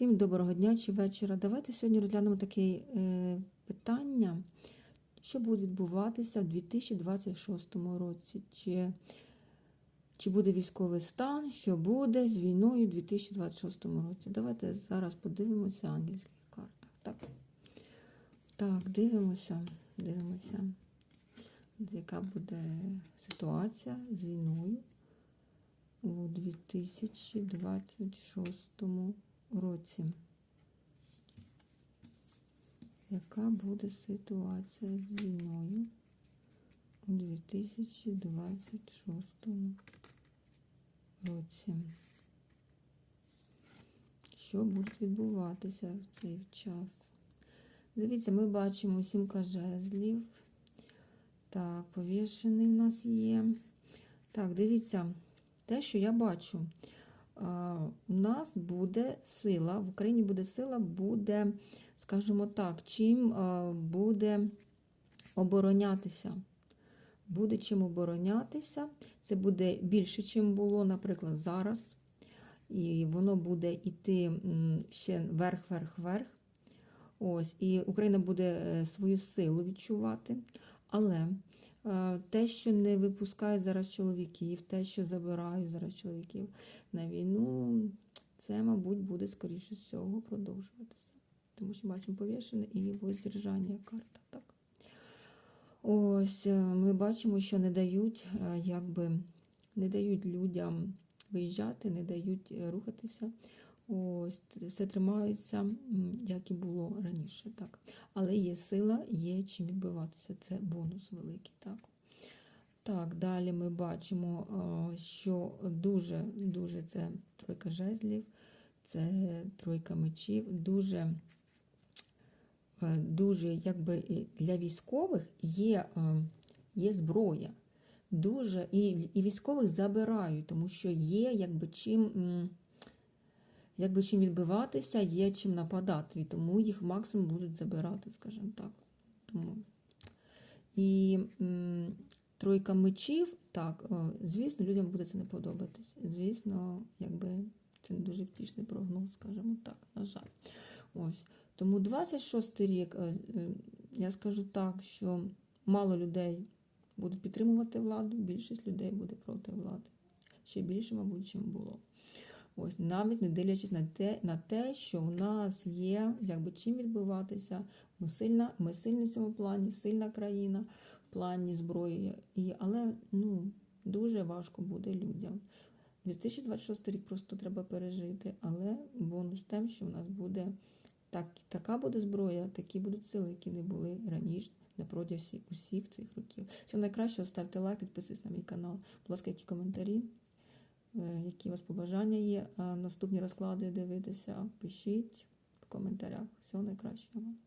Всім доброго дня чи вечора. Давайте сьогодні розглянемо таке е, питання, що буде відбуватися в 2026 році. Чи, чи буде військовий стан, що буде з війною в 2026 році. Давайте зараз подивимося в англійських картах. Так, так дивимося, дивимося, яка буде ситуація з війною у 2026 році. Яка буде ситуація з війною у 2026 році? Що буде відбуватися в цей час? Дивіться, ми бачимо сімка жезлів. Так, повішений в нас є. Так, дивіться, те, що я бачу. У нас буде сила, в Україні буде сила, буде, скажімо так, чим буде оборонятися. Буде чим оборонятися. Це буде більше, чим було, наприклад, зараз. І воно буде йти ще вверх. Ось, І Україна буде е, свою силу відчувати. Але те, що не випускають зараз чоловіків, те, що забирають зараз чоловіків на війну, це, мабуть, буде, скоріше всього, продовжуватися. Тому що бачимо повішене і воздержання карта. Так? Ось е, ми бачимо, що не дають, е, якби, не дають людям виїжджати, не дають е, рухатися. Ось все тримається, як і було раніше. так. Але є сила, є чим відбиватися. Це бонус великий. Так, Так, далі ми бачимо, що дуже-дуже це тройка жезлів, це тройка мечів, дуже е, дуже якби для військових є є зброя. Дуже, І і військових забирають, тому що є якби чим якби чим відбиватися, є чим нападати, і тому їх максимум будуть забирати, скажімо так. Тому. І м, тройка мечів, так, е, звісно, людям буде це не подобатись. Звісно, якби це не дуже втішний прогноз, скажімо так, на жаль. Ось. Тому 26 рік, е, е, я скажу так, що мало людей будуть підтримувати владу, більшість людей буде проти влади. Ще більше, мабуть, чим було. Ось навіть не дивлячись на те, на те, що в нас є, якби чим відбуватися. Ми сильна, ми сильні в цьому плані, сильна країна в плані зброї. І, Але ну, дуже важко буде людям. 2026 рік просто треба пережити, але бонус тем, що в нас буде так, така буде зброя, такі будуть сили, які не були раніше протязі усіх цих років. Всього найкращого, ставте лайк, підписуйтесь на мій канал. Будь ласка, які коментарі. Е, які у вас побажання є. Наступні розклади дивитися, пишіть в коментарях. Всього найкращого вам.